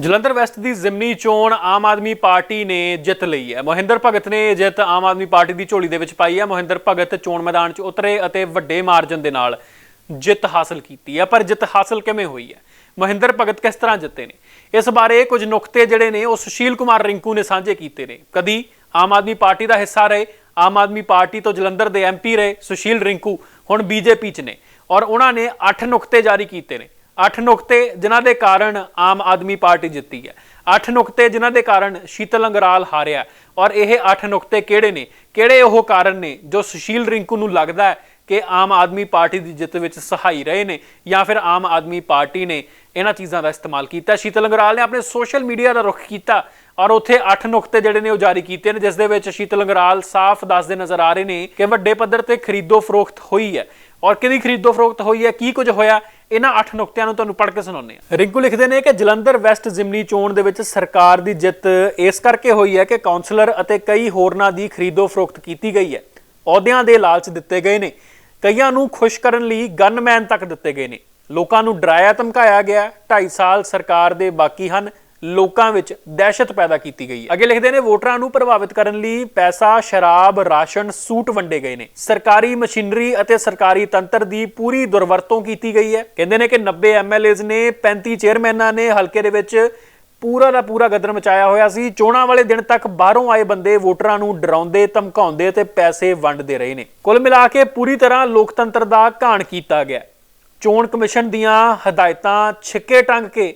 Jalandhar West ਦੀ ਜ਼ਿਮਨੀ ਚੋਣ ਆਮ Aadmi party ਨੇ ਜਿੱਤ ਲਈ ਹੈ। ਮੋਹਿੰਦਰ ਭਗਤ ਨੇ ਜਿੱਤ ਆਮ ਆਦਮੀ ਪਾਰਟੀ ਦੀ ਝੋਲੀ ਦੇ ਵਿੱਚ ਪਾਈ ਹੈ। ਮੋਹਿੰਦਰ ਭਗਤ ਚੋਣ ਮੈਦਾਨ 'ਚ ਉਤਰੇ ਅਤੇ ਵੱਡੇ ਮਾਰਜਨ ਦੇ ਨਾਲ ਜਿੱਤ ਹਾਸਲ ਕੀਤੀ ਹੈ। ਪਰ ਜਿੱਤ ਹਾਸਲ ਕਿਵੇਂ ਹੋਈ ਹੈ? ਮਹਿੰਦਰ ਭਗਤ ਕਿਸ ਤਰ੍ਹਾਂ ਜਿੱਤੇ ਨੇ? ਇਸ ਬਾਰੇ ਕੁਝ ਨੁਕਤੇ ਜਿਹੜੇ ਨੇ ਉਹ ਸੁਸ਼ੀਲ ਕੁਮਾਰ ਰਿੰਕੂ ਨੇ ਸਾਂਝੇ ਕੀਤੇ ਨੇ। ਕਦੀ ਆਮ ਆਦਮੀ ਪਾਰਟੀ ਦਾ ਹਿੱਸਾ ਰਹੇ, ਆਮ ਆਦਮੀ ਪਾਰਟੀ ਤੋਂ ਜਲੰਧਰ ਦੇ ਐਮਪੀ ਰਹੇ ਸੁਸ਼ੀਲ ਰਿੰਕੂ, ਹੁਣ ਬੀਜੇਪੀ 'ਚ ਨੇ। ਔਰ ਉਹਨਾਂ ਨੇ 8 ਨੁਕਤੇ ਜਾਰੀ ਕੀਤੇ ਨੇ। 8 ਨੁਕਤੇ ਜਿਨ੍ਹਾਂ ਦੇ ਕਾਰਨ ਆਮ ਆਦਮੀ ਪਾਰਟੀ ਜਿੱਤੀ ਹੈ। 8 ਨੁਕਤੇ ਜਿਨ੍ਹਾਂ ਦੇ ਕਾਰਨ ਸ਼ੀਤਲ ਅੰਗਰਾਲ ਹਾਰਿਆ ਔਰ ਇਹ 8 ਨੁਕਤੇ ਕਿਹੜੇ ਨੇ? ਕਿਹੜੇ ਉਹ ਕਾਰਨ ਨੇ ਜੋ ਸੁਸ਼ੀਲ ਰਿੰਕੂ ਨੂੰ ਲੱਗਦਾ ਹੈ ਕਿ ਆਮ ਆਦਮੀ ਪਾਰਟੀ ਦੀ ਜਿੱਤ ਵਿੱਚ ਸਹਾਈ ਰਹੇ ਨੇ ਜਾਂ ਫਿਰ ਆਮ ਆਦਮੀ ਪਾਰਟੀ ਨੇ ਇਹਨਾਂ ਚੀਜ਼ਾਂ ਦਾ ਇਸਤੇਮਾਲ ਕੀਤਾ? ਸ਼ੀਤਲ ਅੰਗਰਾਲ ਨੇ ਆਪਣੇ ਸੋਸ਼ਲ ਮੀਡੀਆ ਦਾ ਰੁਖ ਕੀਤਾ ਔਰ ਉੱਥੇ 8 ਨੁਕਤੇ ਜਿਹੜੇ ਨੇ ਉਹ ਜਾਰੀ ਕੀਤੇ ਨੇ, ਜਿਸ ਦੇ ਵਿੱਚ ਸ਼ੀਤਲ ਅੰਗਰਾਲ ਸਾਫ਼ ਦੱਸਦੇ ਨਜ਼ਰ ਆ ਰਹੇ ਨੇ ਕਿ ਵੱਡੇ ਪੱਧਰ ਤੇ ਖਰੀਦੋ ਫਰੋਖਤ ਹੋਈ ਹੈ। ਔਰ ਕਿਹਦੀ ਖਰੀਦੋ ਫਰੋਖਤ ਹੋਈ ਹੈ, ਕੀ ਕੁਝ ਹੋਇਆ, ਇਹਨਾਂ 8 ਨੁਕਤਿਆਂ ਨੂੰ ਤੁਹਾਨੂੰ ਪੜ੍ਹ ਕੇ ਸੁਣਾਉਂਦੇ ਆ ਰਿੰਕੂ ਲਿਖਦੇ ਨੇ ਕਿ ਜਲੰਧਰ ਵੈਸਟ ਜ਼ਿਮਨੀ ਚੋਣ ਦੇ ਵਿੱਚ ਸਰਕਾਰ ਦੀ ਜਿੱਤ ਇਸ ਕਰਕੇ ਹੋਈ ਹੈ ਕਿ ਕਾਉਂਸਲਰ ਅਤੇ ਕਈ ਹੋਰਨਾਂ ਦੀ ਖਰੀਦੋ ਫਰੋਖਤ ਕੀਤੀ ਗਈ ਹੈ। ਅਹੁਦਿਆਂ ਦੇ ਲਾਲਚ ਦਿੱਤੇ ਗਏ ਨੇ। ਕਈਆਂ ਨੂੰ ਖੁਸ਼ ਕਰਨ ਲਈ ਗਨਮੈਨ ਤੱਕ ਦਿੱਤੇ ਗਏ ਨੇ। ਲੋਕਾਂ ਨੂੰ ਡਰਾਇਆ ਧਮਕਾਇਆ ਗਿਆ। 2.5 ਸਾਲ ਸਰਕਾਰ ਦੇ ਬਾਕੀ ਹਨ। ਲੋਕਾਂ ਵਿੱਚ ਦਹਿਸ਼ਤ ਪੈਦਾ ਕੀਤੀ ਗਈ ਹੈ। ਅੱਗੇ ਲਿਖਦੇ ਨੇ, ਵੋਟਰਾਂ ਨੂੰ ਪ੍ਰਭਾਵਿਤ ਕਰਨ ਲਈ ਪੈਸਾ, ਸ਼ਰਾਬ, ਰਾਸ਼ਨ, ਸੂਟ ਵੰਡੇ ਗਏ ਨੇ। ਸਰਕਾਰੀ ਮਸ਼ੀਨਰੀ ਅਤੇ ਸਰਕਾਰੀ ਤੰਤਰ ਦੀ ਪੂਰੀ ਦੁਰਵਰਤੋਂ ਕੀਤੀ ਗਈ ਹੈ। ਕਹਿੰਦੇ ਨੇ ਕਿ 90 ਐਮਐਲਏਜ਼ ਨੇ 35 ਚੇਅਰਮੈਨਾਂ ਨੇ ਹਲਕੇ ਦੇ ਵਿੱਚ ਪੂਰਾ ਦਾ ਪੂਰਾ ਗਦਰ ਮਚਾਇਆ ਹੋਇਆ ਸੀ। ਚੋਣਾਂ ਵਾਲੇ ਦਿਨ ਤੱਕ ਬਾਹਰੋਂ ਆਏ ਬੰਦੇ ਵੋਟਰਾਂ ਨੂੰ ਡਰਾਉਂਦੇ, ਧਮਕਾਉਂਦੇ ਤੇ ਪੈਸੇ ਵੰਡਦੇ ਰਹੇ ਨੇ। ਕੁੱਲ ਮਿਲਾ ਕੇ ਪੂਰੀ ਤਰ੍ਹਾਂ ਲੋਕਤੰਤਰ ਦਾ ਘਾਣ ਕੀਤਾ ਗਿਆ। ਚੋਣ ਕਮਿਸ਼ਨ ਦੀਆਂ ਹਦਾਇਤਾਂ ਛਿੱਕੇ ਟੰਗ ਕੇ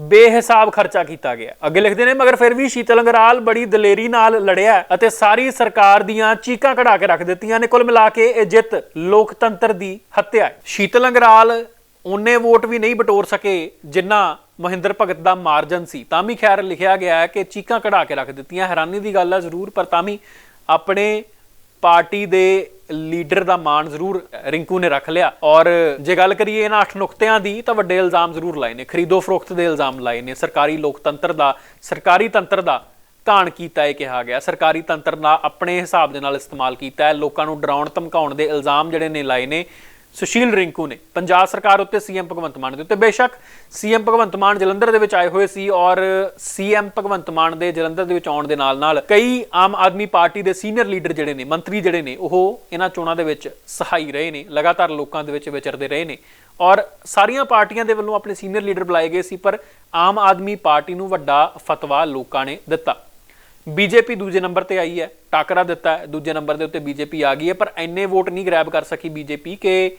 ਬੇਹਿਸਾਬ ਖਰਚਾ ਕੀਤਾ ਗਿਆ। ਅੱਗੇ ਲਿਖਦੇ ਨੇ, ਮਗਰ ਫਿਰ ਵੀ ਸ਼ੀਤਲ ਅੰਗਰਾਲ ਬੜੀ ਦਲੇਰੀ ਨਾਲ ਲੜਿਆ ਅਤੇ ਸਾਰੀ ਸਰਕਾਰ ਦੀਆਂ ਚੀਕਾਂ ਕਢਾ ਕੇ ਰੱਖ ਦਿੱਤੀਆਂ ਨੇ। ਕੁੱਲ ਮਿਲਾ ਕੇ ਇਹ ਜਿੱਤ ਲੋਕਤੰਤਰ ਦੀ ਹੱਤਿਆ ਹੈ। ਸ਼ੀਤਲ ਅੰਗਰਾਲ ਉਹਨੇ ਵੋਟ ਵੀ ਨਹੀਂ ਬਟੋਰ ਸਕੇ, ਜਿੰਨਾ ਮਹਿੰਦਰ ਭਗਤ ਦਾ ਮਾਰਜਨ ਸੀ। ਤਾਂ ਵੀ ਖੈਰ ਲਿਖਿਆ ਗਿਆ ਹੈ ਕਿ ਚੀਕਾਂ ਕਢਾ ਕੇ ਰੱਖ ਦਿੱਤੀਆਂ। ਹੈਰਾਨੀ ਦੀ ਗੱਲ ਹੈ ਜ਼ਰੂਰ, ਪਰ ਤਾਂ ਵੀ ਆਪਣੇ ਪਾਰਟੀ ਦੇ ਲੀਡਰ ਦਾ ਮਾਣ ਜ਼ਰੂਰ ਰਿੰਕੂ ਨੇ ਰੱਖ ਲਿਆ। ਔਰ ਜੇ ਗੱਲ ਕਰੀਏ ਇਹਨਾਂ ਅੱਠ ਨੁਕਤਿਆਂ ਦੀ, ਤਾਂ ਵੱਡੇ ਇਲਜ਼ਾਮ ਜ਼ਰੂਰ ਲਾਏ ਨੇ। ਖਰੀਦੋ ਫਰੋਖਤ ਦੇ ਇਲਜ਼ਾਮ ਲਾਏ ਨੇ। ਸਰਕਾਰੀ ਲੋਕਤੰਤਰ ਦਾ, ਸਰਕਾਰੀ ਤੰਤਰ ਦਾ ਘਾਣ ਕੀਤਾ ਇਹ ਕਿਹਾ ਗਿਆ। ਸਰਕਾਰੀ ਤੰਤਰ ਦਾ ਆਪਣੇ ਹਿਸਾਬ ਦੇ ਨਾਲ ਇਸਤੇਮਾਲ ਕੀਤਾ ਹੈ। ਲੋਕਾਂ ਨੂੰ ਡਰਾਉਣ, ਧਮਕਾਉਣ ਦੇ ਇਲਜ਼ਾਮ ਜਿਹੜੇ ਨੇ ਲਾਏ ਨੇ। ਸੁਸ਼ੀਲ ਰਿੰਕੂ ਨੇ। ਪੰਜਾਬ ਸਰਕਾਰ ਉੱਤੇ ਸੀਐਮ ਭਗਵੰਤ ਮਾਨ ਦੇ ਉੱਤੇ ਬੇਸ਼ੱਕ ਸੀਐਮ ਭਗਵੰਤ ਮਾਨ ਜਲੰਧਰ ਦੇ ਵਿੱਚ ਆਏ ਹੋਏ ਸੀ ਔਰ ਸੀਐਮ ਭਗਵੰਤ ਮਾਨ ਦੇ ਜਲੰਧਰ ਦੇ ਵਿੱਚ ਆਉਣ ਦੇ ਨਾਲ ਨਾਲ ਕਈ ਆਮ ਆਦਮੀ ਪਾਰਟੀ ਦੇ ਸੀਨੀਅਰ ਲੀਡਰ ਜਿਹੜੇ ਨੇ, ਮੰਤਰੀ ਜਿਹੜੇ ਨੇ, ਉਹ ਇਹਨਾਂ ਚੋਣਾਂ ਦੇ ਵਿੱਚ ਸਹਾਈ ਰਹੇ ਨੇ, ਲਗਾਤਾਰ ਲੋਕਾਂ ਦੇ ਵਿੱਚ ਵਿਚਰਦੇ ਰਹੇ ਨੇ। ਔਰ ਸਾਰੀਆਂ ਪਾਰਟੀਆਂ ਦੇ ਵੱਲੋਂ ਆਪਣੇ ਸੀਨੀਅਰ ਲੀਡਰ ਬੁਲਾਏ ਗਏ ਸੀ, ਪਰ ਆਮ ਆਦਮੀ ਪਾਰਟੀ ਨੂੰ ਵੱਡਾ ਫਤਵਾ ਲੋਕਾਂ ਨੇ ਦਿੱਤਾ। ਬੀਜੇਪੀ ਦੂਜੇ ਨੰਬਰ ਤੇ ਆਈ ਹੈ, ਟਾਕਰਾ ਦਿੱਤਾ ਹੈ, ਦੂਜੇ ਨੰਬਰ ਦੇ ਉੱਤੇ ਬੀਜੇਪੀ ਆ ਗਈ ਹੈ, ਪਰ ਐਨੇ ਵੋਟ ਨਹੀਂ ਗ੍ਰੈਬ ਕਰ ਸਕੀ ਬੀਜੇਪੀ ਕਿ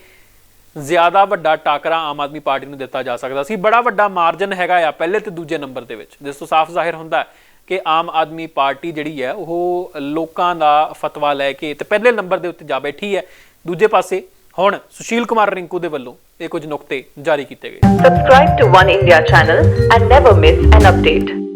ਜ਼ਿਆਦਾ ਵੱਡਾ ਟਾਕਰਾ ਆਮ ਆਦਮੀ ਪਾਰਟੀ ਨੂੰ ਦਿੱਤਾ ਜਾ ਸਕਦਾ ਸੀ। ਬੜਾ ਵੱਡਾ ਮਾਰਜਨ ਹੈਗਾ ਆ ਪਹਿਲੇ ਤੇ ਦੂਜੇ ਨੰਬਰ ਦੇ ਵਿੱਚ। ਜਿਸ ਤੋਂ ਸਾਫ਼ ਜ਼ਾਹਿਰ ਹੁੰਦਾ ਕਿ ਆਮ ਆਦਮੀ ਪਾਰਟੀ ਜਿਹੜੀ ਹੈ, ਉਹ ਲੋਕਾਂ ਦਾ ਫਤਵਾ ਲੈ ਕੇ ਤੇ ਪਹਿਲੇ ਨੰਬਰ ਦੇ ਉੱਤੇ ਜਾ ਬੈਠੀ ਹੈ। ਦੂਜੇ ਪਾਸੇ ਹੁਣ ਸੁਸ਼ੀਲ ਕੁਮਾਰ ਰਿੰਕੂ ਦੇ ਵੱਲੋਂ ਇਹ ਕੁਝ ਨੁਕਤੇ ਜਾਰੀ ਕੀਤੇ ਗਏ। Subscribe to One India channel and never miss an update.